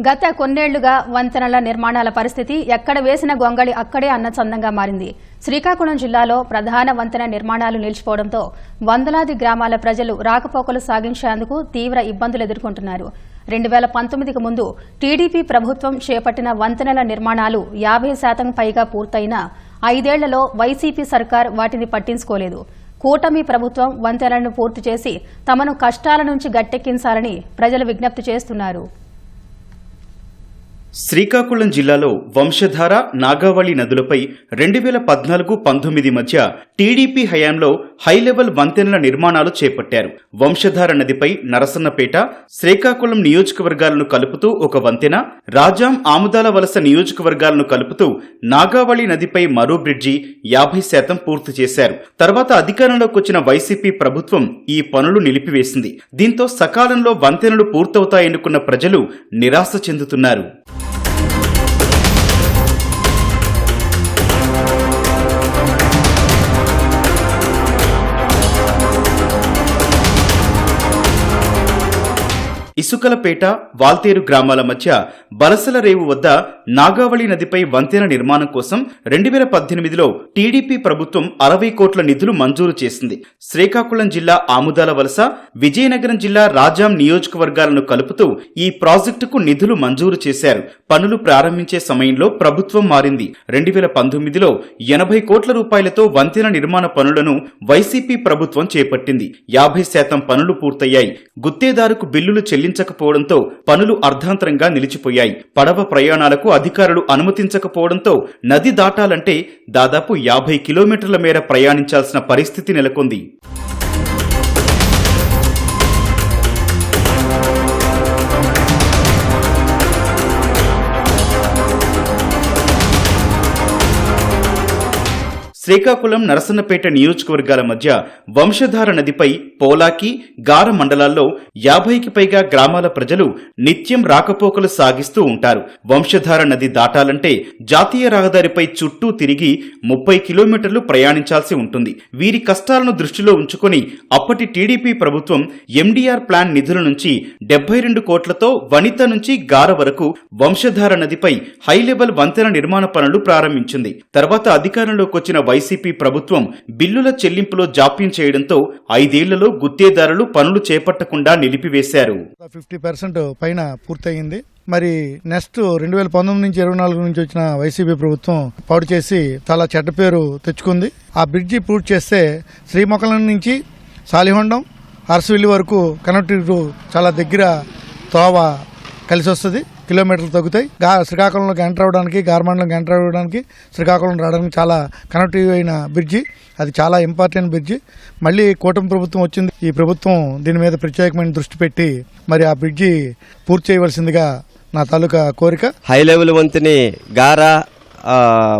గత కొన్నేళ్ళుగా వంతెనల నిర్మాణాల పరిస్థితి ఎక్కడ వేసిన గొంగళి అక్కడే అన్నచందంగా మారింది. శ్రీకాకుళం జిల్లాలో ప్రధాన వంతెన నిర్మాణాలు నిలిచిపోవడంతో వందలాది గ్రామాల ప్రజలు రాకపోకలు సాగించేందుకు తీవ్ర ఇబ్బందులు ఎదుర్కొంటున్నారు. రెండు వేల పంతొమ్మిదికి ముందు టీడీపీ ప్రభుత్వం చేపట్టిన వంతెనల నిర్మాణాలు యాభై శాతం పైగా పూర్తయినా ఐదేళ్ళలో వైసీపీ సర్కార్ వాటిని పట్టించుకోలేదు. కూటమి ప్రభుత్వం వంతెనలను పూర్తి చేసి తమను కష్టాల నుంచి గట్టెక్కించాలని ప్రజలు విజ్ఞప్తి చేస్తున్నారు. శ్రీకాకుళం జిల్లాలో వంశధార నాగావళి నదులపై రెండు వేల పద్నాలుగు పంతొమ్మిది మధ్య టీడీపీ హయాంలో హైలెవెల్ వంతెనల నిర్మాణాలు చేపట్టారు. వంశధార నదిపై నరసన్నపేట శ్రీకాకుళం నియోజకవర్గాలను కలుపుతూ ఒక వంతెన రాజాం ఆముదాల వలస నియోజకవర్గాలను కలుపుతూ నాగావళి నదిపై మరో బ్రిడ్జి యాభై శాతం పూర్తి చేశారు. తర్వాత అధికారంలోకి వచ్చిన వైసీపీ ప్రభుత్వం ఈ పనులు నిలిపివేసింది. దీంతో సకాలంలో వంతెనలు పూర్తవుతాయనుకున్న ప్రజలు నిరాశ చెందుతున్నారు. ఇసుకలపేట వాల్తేరు గ్రామాల మధ్య బలసల రేవు వద్ద నాగావళి నదిపై వంతెన నిర్మాణం కోసం రెండు వేల పద్దెనిమిదిలో టీడీపీ ప్రభుత్వం అరవై కోట్ల నిధులు మంజూరు చేసింది. శ్రీకాకుళం జిల్లా ఆముదాల వలస విజయనగరం జిల్లా రాజాం నియోజకవర్గాలను కలుపుతూ ఈ ప్రాజెక్టుకు నిధులు మంజూరు చేశారు. పనులు ప్రారంభించే సమయంలో ప్రభుత్వం మారింది. రెండు వేల పంతొమ్మిదిలో ఎనభై కోట్ల రూపాయలతో వంతెన నిర్మాణ పనులను వైసీపీ ప్రభుత్వం చేపట్టింది. యాభై శాతం పనులు పూర్తయ్యాయి. గుత్తేదారుకు బిల్లులు చెల్లి చెల్లించకపోవడంతో పనులు అర్ధాంతరంగా నిలిచిపోయాయి. పడవ ప్రయాణాలకు అధికారులు అనుమతించకపోవడంతో నది దాటాలంటే దాదాపు యాభై కిలోమీటర్ల మేర ప్రయాణించాల్సిన పరిస్థితి నెలకొంది. శ్రీకాకుళం నరసన్నపేట నియోజకవర్గాల మధ్య వంశధార నదిపై పోలాకి గార మండలాల్లో యాభైకి పైగా గ్రామాల ప్రజలు నిత్యం రాకపోకలు సాగిస్తూ ఉంటారు. వంశధార నది దాటాలంటే జాతీయ రహదారిపై చుట్టూ తిరిగి ముప్పై కిలోమీటర్లు ప్రయాణించాల్సి ఉంటుంది. వీరి కష్టాలను దృష్టిలో ఉంచుకొని అప్పటి టీడీపీ ప్రభుత్వం ఎండీఆర్ ప్లాన్ నిధుల నుంచి డెబ్బై రెండు కోట్లతో వనిత నుంచి గార వరకు వంశధార నదిపై హైలెవెల్ వంతెన నిర్మాణ పనులు ప్రారంభించింది. తర్వాత అధికారంలోకి వచ్చిన వైసీపీ ప్రభుత్వం బిల్లుల చెల్లింపులో జాప్యం చేయడంతో ఐదేళ్ళలో గుత్తేదారులు పనులు చేపట్టకుండా నిలిపివేశారు. ఫిఫ్టీ పర్సెంట్ పైన పూర్తయింది. మరి నెక్స్ట్ రెండు వేల పంతొమ్మిది నుంచి ఇరవై నాలుగు నుంచి వచ్చిన వైసీపీ ప్రభుత్వం పాడు చేసి చాలా చెడ్డ పేరు తెచ్చుకుంది. ఆ బ్రిడ్జి పూర్తి చేస్తే శ్రీమొకలం నుంచి సాలిహొండం అరసవిల్లి వరకు కనెక్టివిటీ చాలా దగ్గర తోవ కలిసి వస్తుంది కిలోమీటర్లు తగ్గుతాయి. గా శ్రీకాకుళంలోకి ఎంటర్ అవ్వడానికి గార్మండ్లోకి ఎంటర్ అవ్వడానికి శ్రీకాకుళం రావడానికి చాలా కనెక్టివ్ అయిన బ్రిడ్జి అది చాలా ఇంపార్టెంట్ బ్రిడ్జి మళ్ళీ కూటమి ప్రభుత్వం వచ్చింది. ఈ ప్రభుత్వం దీని మీద ప్రత్యేకమైన దృష్టి పెట్టి మరి ఆ బ్రిడ్జి పూర్తి చేయవలసిందిగా నా తాలూకా కోరిక. హై లెవెల్ వంతుని గారా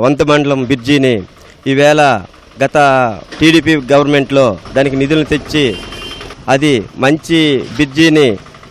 వంత మండలం బ్రిడ్జిని ఈవేళ గత టీడీపీ గవర్నమెంట్లో దానికి నిధులను తెచ్చి అది మంచి బ్రిడ్జిని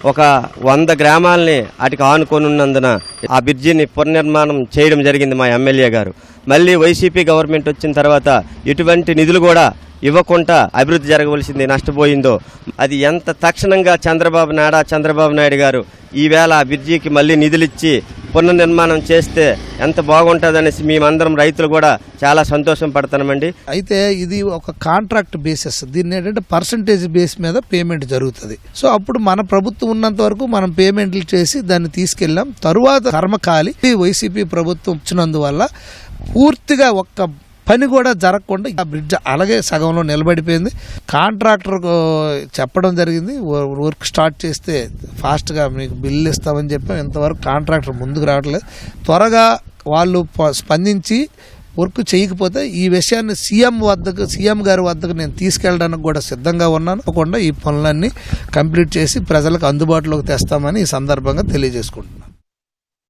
ఒక వంద గ్రామాలని వాటికి ఆనుకొని ఉన్నందున ఆ బ్రిడ్జిని పునర్నిర్మాణం చేయడం జరిగింది మా ఎమ్మెల్యే గారు. మళ్ళీ వైసీపీ గవర్నమెంట్ వచ్చిన తర్వాత ఇటువంటి నిధులు కూడా ఇవ్వకుండా అభివృద్ధి జరగవలసింది నష్టపోయిందో అది ఎంత తక్షణంగా చంద్రబాబు నాయుడు చంద్రబాబు నాయుడు గారు ఈవేళ ఆ బ్రిడ్జికి మళ్ళీ నిధులిచ్చి పునర్నిర్మాణం చేస్తే ఎంత బాగుంటుందనేసి మేమందరం రైతులు కూడా చాలా సంతోషం పడుతున్నామండి. అయితే ఇది ఒక కాంట్రాక్ట్ బేసిస్. దీన్ని ఏంటంటే పర్సంటేజ్ బేస్ మీద పేమెంట్ జరుగుతుంది. సో అప్పుడు మన ప్రభుత్వం ఉన్నంత వరకు మనం పేమెంట్లు చేసి దాన్ని తీసుకెళ్ళాం. తరువాత కర్మకాలి వైసీపీ ప్రభుత్వం వచ్చినందువల్ల పూర్తిగా ఒక్క పని కూడా జరగకుండా ఆ బ్రిడ్జ్ అలాగే సగంలో నిలబడిపోయింది. కాంట్రాక్టర్ చెప్పడం జరిగింది వర్క్ స్టార్ట్ చేస్తే ఫాస్ట్గా మీకు బిల్లు ఇస్తామని చెప్పి. ఇంతవరకు కాంట్రాక్టర్ ముందుకు రావట్లేదు. త్వరగా వాళ్ళు స్పందించి వర్క్ చేయకపోతే ఈ విషయాన్ని సీఎం వద్దకు సీఎం గారి వద్దకు నేను తీసుకెళ్ళడానికి కూడా సిద్ధంగా ఉన్నాను. తప్పకుండా ఈ పనులన్నీ కంప్లీట్ చేసి ప్రజలకు అందుబాటులోకి తెస్తామని ఈ సందర్భంగా తెలియజేసుకుంటున్నాను.